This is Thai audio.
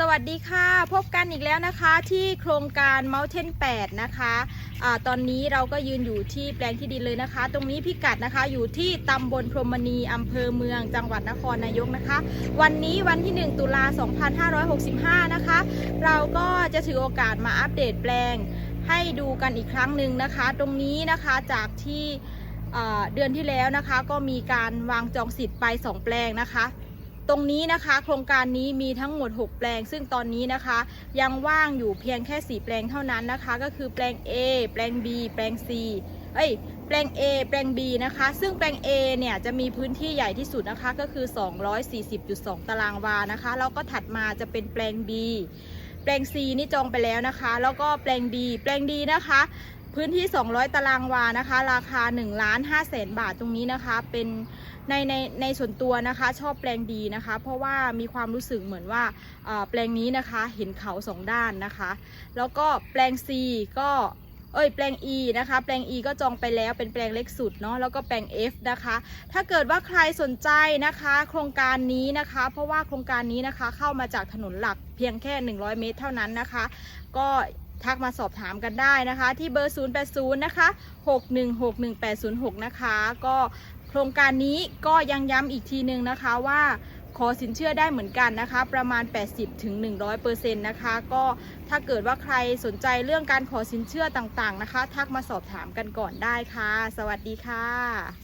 สวัสดีค่ะพบกันอีกแล้วนะคะที่โครงการ Mountain 8 นะคะอตอนนี้เราก็ยืนอยู่ที่แปลงที่ดินเลยนะคะ ตรงนี้พิกัดนะคะอยู่ที่ตำบลพรหมณีอำเภอเมืองจังหวัดนครนายกนะคะ วันนี้วันที่ 1 ตุลา 2565 นะคะ เราก็จะถือโอกาสมาอัปเดตแปลงให้ดูกันอีกครั้งหนึ่งนะคะ ตรงนี้นะคะจากที่เอ่อเดือนที่แล้วนะคะก็มีการวางจองสิทธิ์ไป 2 แปลงนะคะ ตรงนี้นะคะ โครงการนี้มีทั้งหมด 6 แปลง ซึ่งตอนนี้นะคะ ยังว่างอยู่เพียงแค่ 4 แปลงเท่านั้นนะคะ ก็คือแปลง A แปลง B แปลง C เอ้ยแปลง A แปลง B นะคะ ซึ่งแปลง A เนี่ยจะมีพื้นที่ใหญ่ที่สุดนะคะก็คือ 240.2 ตารางวานะคะ แล้วก็ถัดมาจะเป็นแปลง B แปลง C นี่จองไปแล้วนะคะ แล้วก็แปลง D แปลง D นะคะ พื้นที่ 200 ตารางวานะคะ ราคา1ล้าน5แสนบาทตรงนี้นะคะ เป็นในในในส่วนตัวนะคะ ชอบแปลงดีนะคะ เพราะว่ามีความรู้สึกเหมือนว่าอ่อแปลงนี้นะคะเห็นเขาสองด้านนะคะ แล้วก็แปลง C ก็เอ้ยแปลง E นะคะ แปลง E ก็จองไปแล้วเป็นแปลงเล็กสุดเนาะแล้วก็แปลง F นะคะ ถ้าเกิดว่าใครสนใจนะคะ โครงการนี้นะคะ เพราะว่าโครงการนี้นะคะเข้ามาจากถนนหลักเพียงแค่ 100 เมตรเท่านั้นนะคะ ก็ทักมาสอบถามกันได้นะคะ ที่เบอร์ 080 นะคะ 6161806 นะคะ ก็โครงการนี้ก็ยังย้ำอีกทีนึงนะคะว่าขอสินเชื่อได้เหมือนกันนะคะ ประมาณ 80ถึง100%นะคะ ก็ถ้าเกิดว่าใครสนใจเรื่องการขอสินเชื่อต่างๆนะคะ ทักมาสอบถามกันก่อนได้ค่ะ สวัสดีค่ะ